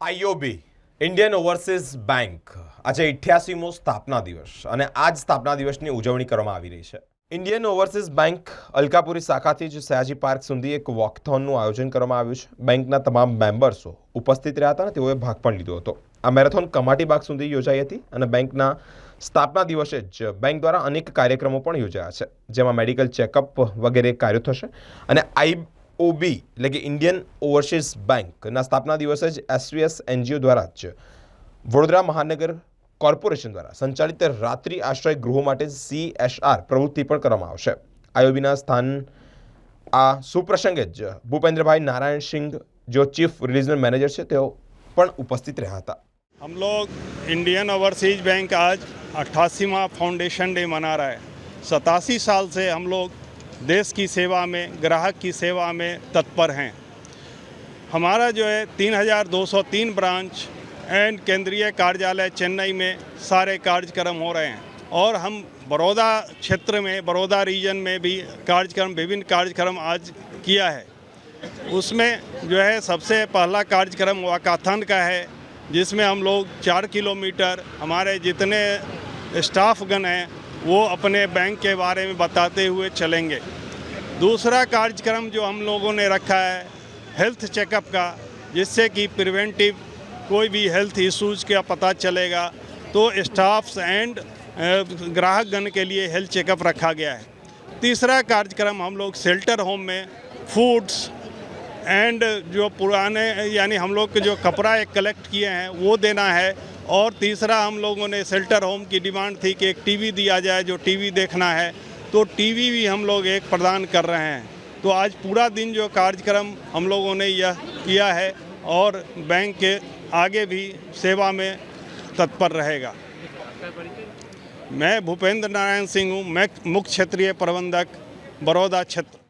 આઈઓબી, Indian overseas bank. આજે ઇઠ્યાસીમો સ્થાપના દિવસ અને આ જ સ્થાપના દિવસની ઉજવણી કરવામાં આવી રહી છે. ઇન્ડિયન ઓવરસીઝ બેંક, અલકાપુરી શાખાથી જ સયાજી પાર્ક સુધી એક વોકથોનનું આયોજન કરવામાં આવ્યું છે. બેંકના તમામ મેમ્બર્સો ઉપસ્થિત રહ્યા હતા અને તેઓએ ભાગ પણ લીધો હતો. આ મેરેથોન કમાટી બાગ સુધી યોજાઈ હતી અને બેંકના સ્થાપના દિવસે જ બેંક દ્વારા અનેક કાર્યક્રમો પણ યોજાયા છે, જેમાં મેડિકલ ચેકઅપ વગેરે કાર્યો થશે અને આઈ ઓબી એટલે કે ઇન્ડિયન ઓવરસીઝ બેંકના સ્થાપના દિવસે જ એસવીએસ એનજીઓ દ્વારા જ વડોદરા મહાનગર કોર્પોરેશન દ્વારા સંચાલિત રાત્રિ આશ્રય ગૃહો માટે સીએસઆર પ્રવૃત્તિ પણ કરવામાં આવશે આઈઓબીના સ્થાન આ સુપ્રસંગે જ ભૂપેન્દ્રભાઈ નારાયણ સિંઘ જો ચીફ રિલિજનલ મેનેજર છે તેઓ પણ ઉપસ્થિત રહ્યા હતા हम लोग इंडियन ओवरसीज बैंक आज अट्ठासीवा फाउंडेशन डे मना रहा है सतासी साल से हम लोग देश की सेवा में, ग्राहक की सेवा में तत्पर हैं। हमारा जो है 3203 ब्रांच एंड केंद्रीय कार्यालय चेन्नई में सारे कार्यक्रम हो रहे हैं और हम बड़ौदा क्षेत्र में, बड़ौदा रीजन में भी कार्यक्रम, विभिन्न कार्यक्रम आज किया है। उसमें जो है सबसे पहला कार्यक्रम वाकाथन का है, जिसमें हम लोग चार किलोमीटर हमारे जितने स्टाफगण हैं वो अपने बैंक के बारे में बताते हुए चलेंगे। दूसरा कार्यक्रम जो हम लोगों ने रखा है हेल्थ चेकअप का, जिससे कि प्रिवेंटिव कोई भी हेल्थ इश्यूज़ का पता चलेगा तो स्टाफ्स एंड ग्राहकगण के लिए हेल्थ चेकअप रखा गया है। तीसरा कार्यक्रम हम लोग शेल्टर होम में फूड्स एंड जो पुराने, यानी हम लोग के जो कपड़ा एक कलेक्ट किए हैं, वो देना है। और तीसरा, हम लोगों ने शेल्टर होम की डिमांड थी कि एक टीवी दिया जाए जो टीवी देखना है। तो टीवी भी हम लोग एक प्रदान कर रहे हैं। तो आज पूरा दिन जो कार्यक्रम हम लोगों ने यह किया है और बैंक के आगे भी सेवा में तत्पर रहेगा। मैं भूपेंद्र नारायण सिंह हूँ। मैं मुख्य क्षेत्रीय प्रबंधक, बड़ौदा क्षेत्र।